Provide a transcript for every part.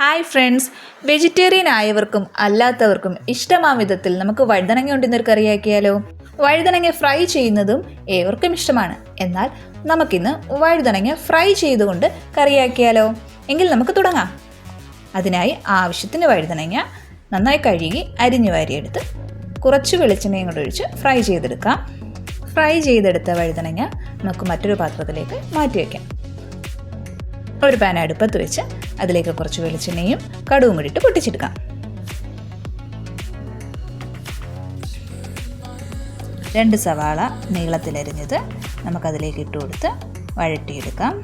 Hi friends. Vegetarian ആയവർക്കും അല്ലാത്തവർക്കും ഇഷ്ടമാം വിധത്തിൽ നമുക്ക് വഴുതനങ്ങ കൊണ്ടുവന്നൊരു കറിയാക്കിയാലോ വഴുതനങ്ങ ഫ്രൈ ചെയ്യുന്നതും ഏവർക്കും ഇഷ്ടമാണ്. എന്നാൽ നമുക്കിന്ന് വഴുതനങ്ങ ഫ്രൈ ചെയ്തുകൊണ്ട് കറിയാക്കിയാലോ? എങ്കിൽ നമുക്ക് തുടങ്ങാം. അതിനായി ആവശ്യത്തിന് വഴുതനങ്ങ നന്നായി കഴുകി അരിഞ്ഞു വാരിയെടുത്ത് കുറച്ച് വെളിച്ചെണ്ണയും കൂടെ ഒഴിച്ച് ഫ്രൈ ചെയ്തെടുക്കാം. ഫ്രൈ ചെയ്തെടുത്ത വഴുതനങ്ങ നമുക്ക് മറ്റൊരു പാത്രത്തിലേക്ക് മാറ്റി വയ്ക്കാം ഒരു പാൻ അടുപ്പത്ത് വെച്ച് അതിലേക്ക് കുറച്ച് വെളിച്ചെണ്ണയും കടുവും ഇട്ടിട്ട് പൊട്ടിച്ചെടുക്കാം. രണ്ട് സവാള നീളത്തിലരിഞ്ഞത് നമുക്കതിലേക്ക് ഇട്ട് കൊടുത്ത് വഴട്ടിയെടുക്കാം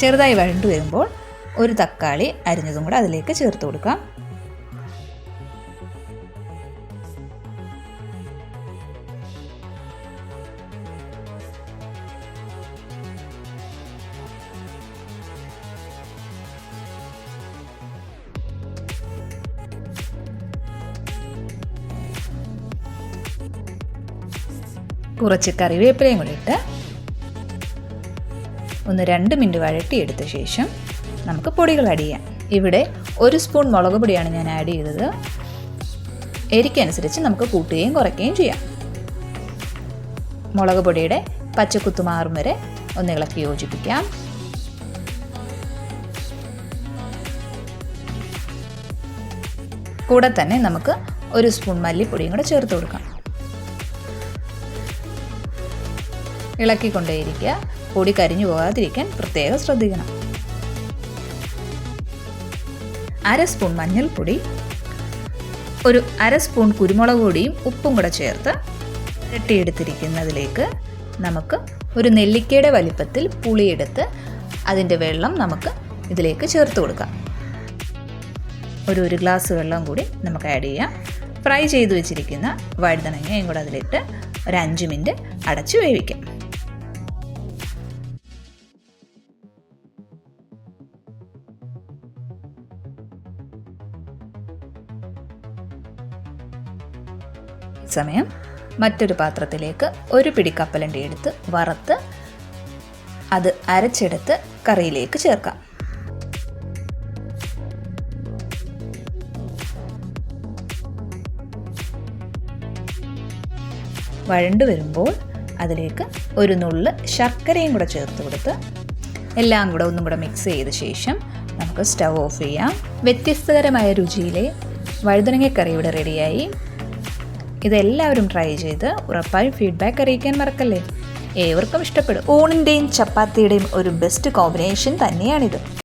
ചെറുതായി വഴണ്ടു വരുമ്പോൾ ഒരു തക്കാളി അരിഞ്ഞതും കൂടെ അതിലേക്ക് ചേർത്ത് കൊടുക്കാം. കുറച്ച് കറിവേപ്പിലയും കൂടി ഇട്ട് ഒന്ന് രണ്ട് മിനിറ്റ് വഴട്ടിയെടുത്ത ശേഷം നമുക്ക് പൊടികൾ ആഡ് ചെയ്യാം. ഇവിടെ ഒരു സ്പൂൺ മുളക് പൊടിയാണ് ഞാൻ ആഡ് ചെയ്തത്. എരിക്കനുസരിച്ച് നമുക്ക് കൂട്ടുകയും കുറയ്ക്കുകയും ചെയ്യാം. മുളക് പൊടിയുടെ പച്ചക്കുത്തുമാറും വരെ ഒന്ന് ഇളക്കി യോജിപ്പിക്കാം. കൂടെ തന്നെ നമുക്ക് ഒരു സ്പൂൺ മല്ലിപ്പൊടിയും കൂടെ ചേർത്ത് കൊടുക്കാം. ഇളക്കിക്കൊണ്ടേയിരിക്കുക. പൊടി കരിഞ്ഞു പോകാതിരിക്കാൻ പ്രത്യേകം ശ്രദ്ധിക്കണം. അര സ്പൂൺ മഞ്ഞൾപ്പൊടി ഒരു അര സ്പൂൺ കുരുമുളക് പൊടിയും ഉപ്പും കൂടെ ചേർത്ത് ഇരട്ടിയെടുത്തിരിക്കുന്നതിലേക്ക് നമുക്ക് ഒരു നെല്ലിക്കയുടെ വലിപ്പത്തിൽ പുളിയെടുത്ത് അതിന്റെ വെള്ളം നമുക്ക് ഇതിലേക്ക് ചേർത്ത് കൊടുക്കാം. ഒരു ഒരു ഗ്ലാസ് വെള്ളം കൂടി നമുക്ക് ആഡ് ചെയ്യാം. ഫ്രൈ ചെയ്ത് വെച്ചിരിക്കുന്ന വഴുതനങ്ങയും കൂടെ അതിലിട്ട് ഒരു അഞ്ച് മിനിറ്റ് അടച്ച് വേവിക്കാം. സമയം മറ്റൊരു പാത്രത്തിലേക്ക് ഒരു പിടി കപ്പലണ്ടി എടുത്ത് വറുത്ത് അത് അരച്ചെടുത്ത് കറിയിലേക്ക് ചേർക്കാം. വഴണ്ടു വരുമ്പോൾ അതിലേക്ക് ഒരു നുള്ള് ശർക്കരയും കൂടെ ചേർത്ത് കൊടുത്ത് എല്ലാം കൂടെ ഒന്നും കൂടെ മിക്സ് ചെയ്ത ശേഷം നമുക്ക് സ്റ്റവ് ഓഫ് ചെയ്യാം. വ്യത്യസ്തകരമായ രുചിയിലെ വഴുതനങ്ങക്കറി ഇവിടെ റെഡിയായി ഇതെല്ലാവരും ട്രൈ ചെയ്ത് ഉറപ്പായും ഫീഡ്ബാക്ക് അറിയിക്കാൻ മറക്കല്ലേ? ഏവർക്കും ഇഷ്ടപ്പെടും. ഊണിന്റെയും ചപ്പാത്തിയുടെയും ഒരു ബെസ്റ്റ് കോമ്പിനേഷൻ തന്നെയാണിത്.